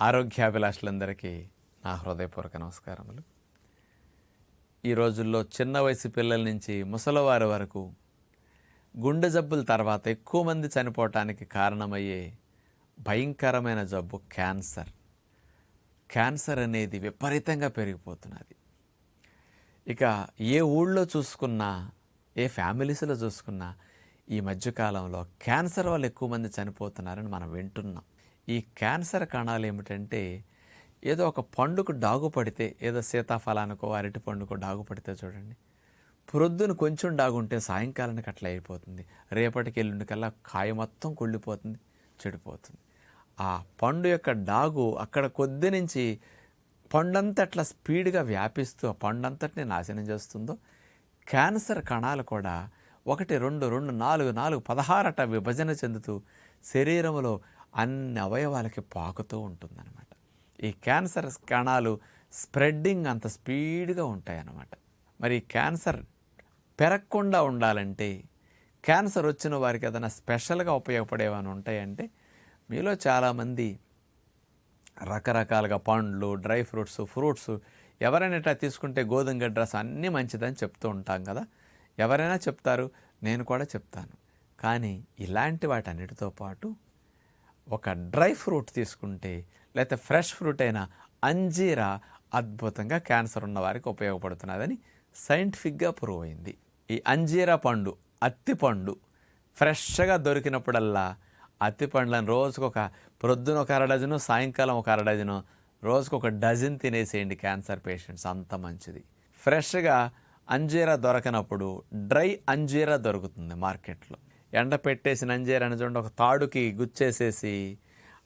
ఆరోగ్యాభిలాషులందరికీ నా హృదయపూర్వక నమస్కారములు. ఈ రోజుల్లో చిన్న వయసు పిల్లల నుంచి ముసలివారి వరకు గుండె జబ్బుల తర్వాత ఎక్కువ మంది చనిపోవటానికి కారణమయ్యే భయంకరమైన జబ్బు క్యాన్సర్. క్యాన్సర్ అనేది విపరీతంగా పెరిగిపోతున్నది. ఇక ఏ ఊళ్ళో చూసుకున్నా ఏ ఫ్యామిలీస్లో చూసుకున్నా ఈ మధ్యకాలంలో క్యాన్సర్ వాళ్ళు ఎక్కువ మంది చనిపోతున్నారని మనం వింటున్నాం. ఈ క్యాన్సర్ కణాలు ఏమిటంటే ఏదో ఒక పండుకు డాగు పడితే ఏదో సీతాఫలానికో అరటి పండుకో డాగు పడితే చూడండి ప్రొద్దున కొంచెం డాగుంటే సాయంకాలానికి అట్లా అయిపోతుంది. రేపటికి ఎల్లుండికల్లా కాయ మొత్తం కుళ్ళిపోతుంది చెడిపోతుంది. ఆ పండు యొక్క డాగు అక్కడ కొద్ది నుంచి పండంతా అట్లా స్పీడ్గా వ్యాపిస్తూ ఆ పండంతటిని నాశనం చేస్తుందో క్యాన్సర్ కణాలు కూడా ఒకటి రెండు రెండు నాలుగు నాలుగు పదహారట విభజన చెందుతూ శరీరంలో అన్ని అవయవాలకి పాకుతూ ఉంటుందన్నమాట. ఈ క్యాన్సర్ కణాలు స్ప్రెడ్డింగ్ అంత స్పీడ్గా ఉంటాయన్నమాట. మరి క్యాన్సర్ పెరగకుండా ఉండాలంటే క్యాన్సర్ వచ్చిన వారికి ఏదైనా స్పెషల్గా ఉపయోగపడేవని ఉంటాయంటే మీలో చాలామంది రకరకాలుగా పండ్లు డ్రై ఫ్రూట్స్ ఫ్రూట్స్ ఎవరైనా ఇట్లా తీసుకుంటే గోధుమ గడ్డ అన్నీ మంచిదని చెప్తూ ఉంటాం కదా. ఎవరైనా చెప్తారు నేను కూడా చెప్తాను. కానీ ఇలాంటి వాటన్నిటితో పాటు ఒక డ్రై ఫ్రూట్ తీసుకుంటే లేకపోతే ఫ్రెష్ ఫ్రూట్ అయిన అంజీరా అద్భుతంగా క్యాన్సర్ ఉన్న వారికి ఉపయోగపడుతున్నదని సైంటిఫిక్గా ప్రూవ్ అయింది ఈ అంజీరా పండు అత్తి పండు ఫ్రెష్గా దొరికినప్పుడల్లా అత్తి పండ్లను రోజుకు ఒక ప్రొద్దున ఒక అర డజను సాయంకాలం ఒక అర డజను రోజుకు ఒక డజన్ తినేసేయండి క్యాన్సర్ పేషెంట్స్ అంత మంచిది. ఫ్రెష్గా అంజీరా దొరకనప్పుడు డ్రై అంజీరా దొరుకుతుంది మార్కెట్లో. ఎండ పెట్టేసిన అని చూడండి ఒక తాడుకి గుచ్చేసేసి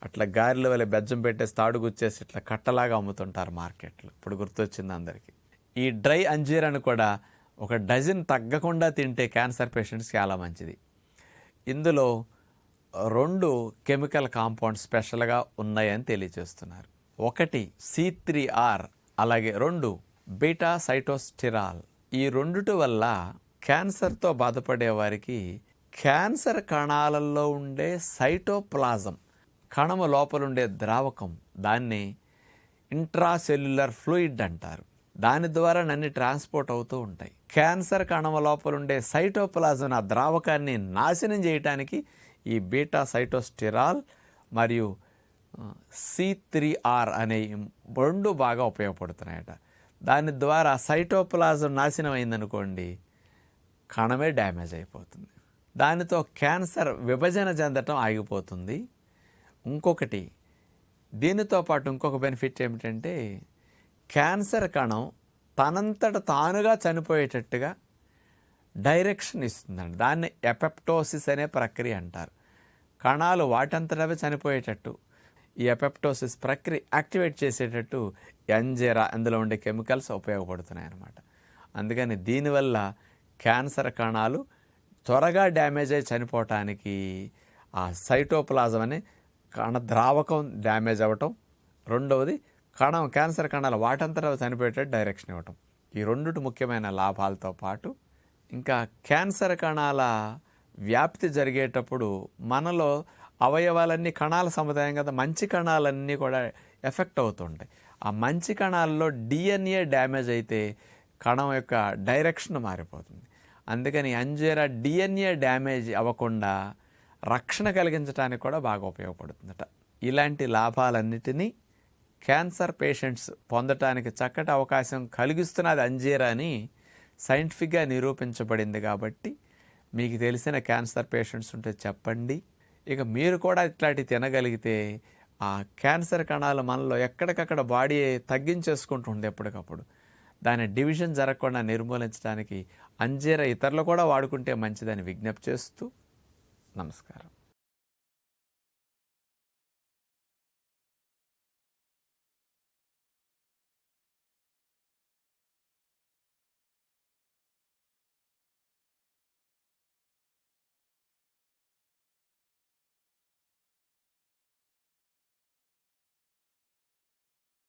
అట్లా గారెల వల్ల బెజ్జం పెట్టేసి తాడు గుచ్చేసి ఇట్లా కట్టలాగా అమ్ముతుంటారు మార్కెట్లో. ఇప్పుడు గుర్తొచ్చింది అందరికీ. ఈ డ్రై అంజీరని కూడా ఒక డజన్ తగ్గకుండా తింటే క్యాన్సర్ పేషెంట్స్ చాలా మంచిది. ఇందులో రెండు కెమికల్ కాంపౌండ్ స్పెషల్గా ఉన్నాయని తెలియజేస్తున్నారు. ఒకటి సి త్రీ ఆర్ అలాగే రెండు బీటా సైటోస్టిరాల్. ఈ రెండుటి వల్ల క్యాన్సర్తో బాధపడే వారికి క్యాన్సర్ కణాలలో ఉండే సైటోప్లాజం కణము లోపలుండే ద్రావకం దాన్ని ఇంట్రాసెల్యులర్ ఫ్లూయిడ్ అంటారు. దాని ద్వారా నన్ను ట్రాన్స్పోర్ట్ అవుతూ ఉంటాయి. క్యాన్సర్ కణమ లోపలుండే సైటోప్లాజం ఆ ద్రావకాన్ని నాశనం చేయటానికి ఈ బీటా సైటోస్టిరాల్ మరియు సి త్రీ ఆర్ అనే రెండు బాగా ఉపయోగపడుతున్నాయట. దాని ద్వారా సైటోప్లాజం నాశనం అయిందనుకోండి కణమే డ్యామేజ్ అయిపోతుంది. దానితో క్యాన్సర్ విభజన చెందటం ఆగిపోతుంది. ఇంకొకటి దీనితో పాటు ఇంకొక బెనిఫిట్ ఏమిటంటే క్యాన్సర్ కణం తనంతట తానుగా చనిపోయేటట్టుగా డైరెక్షన్ ఇస్తుందండి. దాన్ని ఎపెప్టోసిస్ అనే ప్రక్రియ అంటారు. కణాలు వాటంతటవే చనిపోయేటట్టు ఈ ఎపెప్టోసిస్ ప్రక్రియ యాక్టివేట్ చేసేటట్టు ఎంజెరా అందులో ఉండే కెమికల్స్ ఉపయోగపడుతున్నాయి అన్నమాట అందుకని దీనివల్ల క్యాన్సర్ కణాలు త్వరగా డ్యామేజ్ అయి చనిపోవటానికి ఆ సైటోప్లాజం అనే కణ ద్రావకం డ్యామేజ్ అవ్వటం. రెండవది కణం క్యాన్సర్ కణాలు వాటంతటా చనిపోయేటట్టు డైరెక్షన్ ఇవ్వటం. ఈ రెండుటి ముఖ్యమైన లాభాలతో పాటు ఇంకా క్యాన్సర్ కణాల వ్యాప్తి జరిగేటప్పుడు మనలో అవయవాలన్నీ కణాల సముదాయం కదా మంచి కణాలన్నీ కూడా ఎఫెక్ట్ అవుతుంటాయి. ఆ మంచి కణాల్లో డిఎన్ఏ డ్యామేజ్ అయితే కణం యొక్క డైరెక్షన్ మారిపోతుంది. అందుకని అంజీరా డిఎన్ఏ డ్యామేజ్ అవ్వకుండా రక్షణ కలిగించడానికి కూడా బాగా ఉపయోగపడుతుందట. ఇలాంటి లాభాలన్నిటినీ క్యాన్సర్ పేషెంట్స్ పొందటానికి చక్కటి అవకాశం కలిగిస్తున్నది అంజీరా అని సైంటిఫిక్గా నిరూపించబడింది కాబట్టి మీకు తెలిసిన క్యాన్సర్ పేషెంట్స్ ఉంటే చెప్పండి. ఇక మీరు కూడా ఇట్లాంటివి తినగలిగితే ఆ క్యాన్సర్ కణాలు మనలో ఎక్కడికక్కడ బాడీ తగ్గించేసుకుంటుంది ఎప్పటికప్పుడు. దాని డివిజన్ జరగకుండా నిర్మూలించడానికి అంజీర ఇతరులు కూడా వాడుకుంటే మంచిదని విజ్ఞప్తి చేస్తూ నమస్కారం.